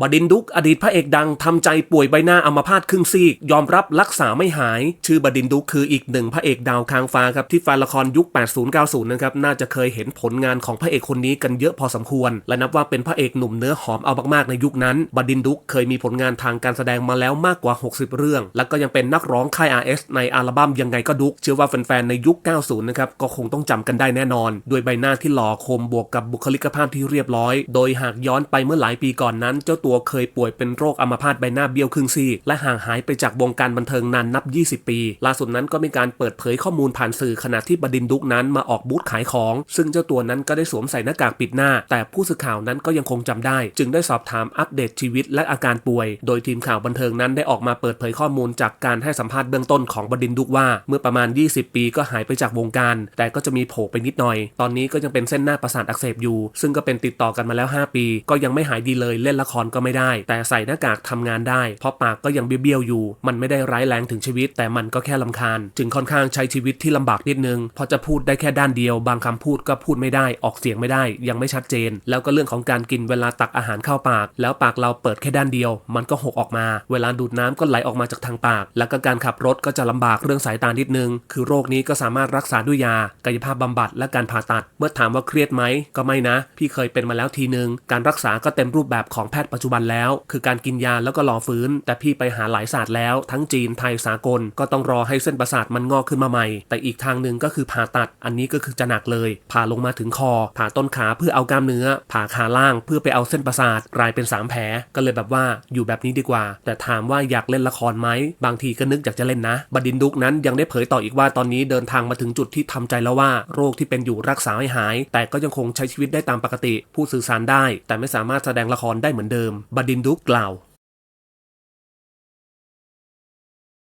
บดินดุกอดีตพระเอกดังทำใจป่วยใบหน้าอัมพาตครึ่งซีก ยอมรับรักษาไม่หาย ชื่อบดินดุกคืออีกหนึ่งพระเอกดาวคางฟ้าครับที่แฟนละครยุค 80-90 นะครับน่าจะเคยเห็นผลงานของพระเอกคนนี้กันเยอะพอสมควร และนับว่าเป็นพระเอกหนุ่มเนื้อหอมเอามากๆในยุคนั้น บดินดุกเคยมีผลงานทางการแสดงมาแล้วมากกว่า 60 เรื่อง และก็ยังเป็นนักร้องค่าย RS ในอัลบั้มยังไงก็ดุกเชื่อว่าแฟนๆในยุค 90 นะครับก็คงต้องจำกันได้แน่นอน ด้วยใบหน้าที่หล่อคมบวกกับบุคลิกภาพที่เรียบร้อย โดยหากย้อนไปเมื่อหลายปีก่อนนั้นเจ้าตัวเคยป่วยเป็นโรคอัมพาตใบหน้าเบี้ยวครึ่งซีกและห่างหายไปจากวงการบันเทิงนานนับ 20 ปี ล่าสุดนั้นก็มีการเปิดเผยข้อมูลผ่านสื่อขณะที่บดินดุกนั้นมาออกบูธขายของ ซึ่งเจ้าตัวนั้นก็ได้สวมใส่หน้ากากปิดหน้า แต่ผู้สื่อข่าวนั้นก็ยังคงจำได้ จึงได้สอบถามอัปเดตชีวิตและอาการป่วย โดยทีมข่าวบันเทิงนั้นได้ออกมาเปิดเผยข้อมูลจากการให้สัมภาษณ์เบื้องต้นของบดินดุกว่า เมื่อประมาณ 20 ปีก็หายไปจากวงการ แต่ก็จะมีโผล่ไปนิดหน่อย ตอนนี้ก็ยังเป็นเส้นหน้าประสาทอักเสบอยู่ ซึ่งก็เป็นติดต่อกันมาแล้ว 5 ปี ก็ยังไม่หายดีเลยเล่นละครก็ไม่ได้ แต่ใส่หน้ากากทำงานได้ เพราะปากก็ยังเบี้ยวๆอยู่ มันไม่ได้ร้ายแรงถึงชีวิต แต่มันก็แค่ลำคาญ จึงค่อนข้างใช้ชีวิตที่ลำบากนิดนึงเพราะจะพูดได้แค่ด้านเดียว บางคำพูดก็พูดไม่ได้ออกเสียงไม่ได้ ยังไม่ชัดเจน แล้วก็เรื่องของการกินเวลาตักอาหารเข้าปาก แล้วปากเราเปิดแค่ด้านเดียว มันก็หกออกมา เวลาดูดน้ำก็ไหลออกมาจากทางปาก แล้วก็การขับรถก็จะลำบากเรื่องสายตานิดนึง คือโรคนี้ก็สามารถรักษาด้วยยากายภาพบำบัดและการผ่าตัด เมื่อถามว่าเครียดไหมก็ไม่นะ พี่เคยเป็นมาแล้วทีนึง การรักษาก็เต็มรูปแบบของแพทย์ปัจจุจุบันแล้ว คือการกินยาแล้วก็รอฟื้น แต่พี่ไปหาหลายศาสตร์แล้ว ทั้งจีนไทยสากลก็ต้องรอให้เส้นประสาทมันงอกขึ้นมาใหม่ แต่อีกทางหนึ่งก็คือผ่าตัด อันนี้ก็คือจะหนักเลย ผ่าลงมาถึงคอ ผ่าต้นขาเพื่อเอากล้ามเนื้อ ผ่าขาล่างเพื่อไปเอาเส้นประสาทกลายเป็นสามแผลก็เลยแบบว่าอยู่แบบนี้ดีกว่า แต่ถามว่าอยากเล่นละครไหมบางทีก็นึกอยากจะเล่นนะบดินดุกนั้นยังได้เผยต่ออีกว่าตอนนี้เดินทางมาถึงจุดที่ทำใจแล้วว่า โรคที่เป็นอยู่รักษาไม่หาย แต่ก็ยังคงใช้ชีวิตได้ตามปกติ ผู้สื่อสารได้ แต่ไม่สามารถแสดงละครได้เหมือนเดิมิม บดินดุกกล่าว